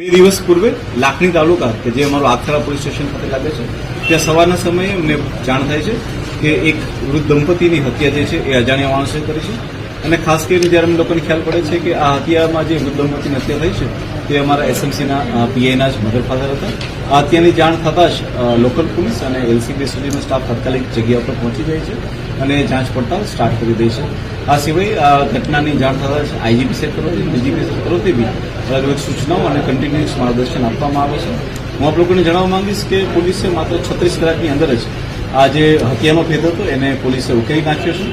બે દિવસ પૂર્વે લાખણી તાલુકા કે જે અમારું આખરા પોલીસ સ્ટેશન ખાતે લાગે છે, ત્યાં સવારના સમયે અમને જાણ થાય છે કે એક વૃદ્ધ દંપતીની હત્યા જે છે એ અજાણ્યા માણસે કરી છે. અને ખાસ કરીને જ્યારે અમને લોકોને ખ્યાલ પડે છે કે આ હત્યામાં જે વૃદ્ધ હત્યા થઈ છે, તે અમારા એસએમસીના પીઆઈના જ મધર ફાધર હતા. આ હત્યાની જાણ થતાં જ લોકલ પોલીસ અને એલસીબી સુધીનો સ્ટાફ તાત્કાલિક જગ્યા પર પહોંચી જાય છે અને જાંચ પડતાલ સ્ટાર્ટ કરી દે છે. આ સિવાય આ ઘટનાની જાણ થતાં જ આઈજીપી સેટ તરફથી, ડીજીપી સેટ તરફથી બી અલગ અલગ સૂચનાઓ અને કન્ટિન્યુઅસ માર્ગદર્શન આપવામાં આવે છે. હું આપ લોકોને જણાવવા માંગીશ કે પોલીસે માત્ર છત્રીસ કલાકની અંદર જ આ જે હત્યાનો ભેદ હતો, એને પોલીસે ઉકેલી નાખ્યો છે.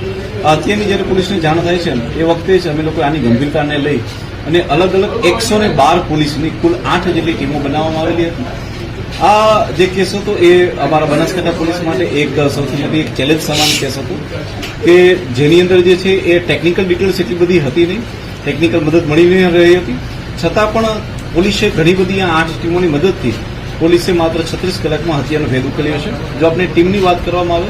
હત્યાની જ્યારે પોલીસને જાણ થાય છે એ વખતે જ અમે લોકો આની ગંભીરતાને લઈ અને અલગ અલગ એકસો ને બાર પોલીસની કુલ આઠ જેટલી ટીમો બનાવવામાં આવેલી હતી. આ જે કેસ હતો એ અમારા બનાસકાંઠા પોલીસ માટે એક સૌથી મોટી એક ચેલેન્જ સમાન કેસ હતો કે જેની અંદર જે છે એ ટેકનિકલ ડિટેલ્સ એટલી બધી હતી નહીં, ટેકનિકલ મદદ મળી રહી હતી. છતાં પણ પોલીસે ઘણી બધી આ આઠ ટીમોની મદદથી પોલીસે માત્ર છત્રીસ કલાકમાં હત્યાનો ભેદ ઉકેલ્યો છે. જો આપણે ટીમની વાત કરવામાં આવે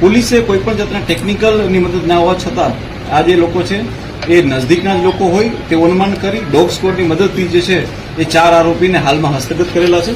પોલીસે કોઈપણ જાતના ટેકનિકલની મદદ ના હોવા છતાં આ જે લોકો છે, એ નજદીકના જ લોકો હોય તે અનુમાન કરી ડોગ સ્કોડની મદદથી જે છે, એ ચાર આરોપીને હાલમાં હસ્તગત કરેલા છે.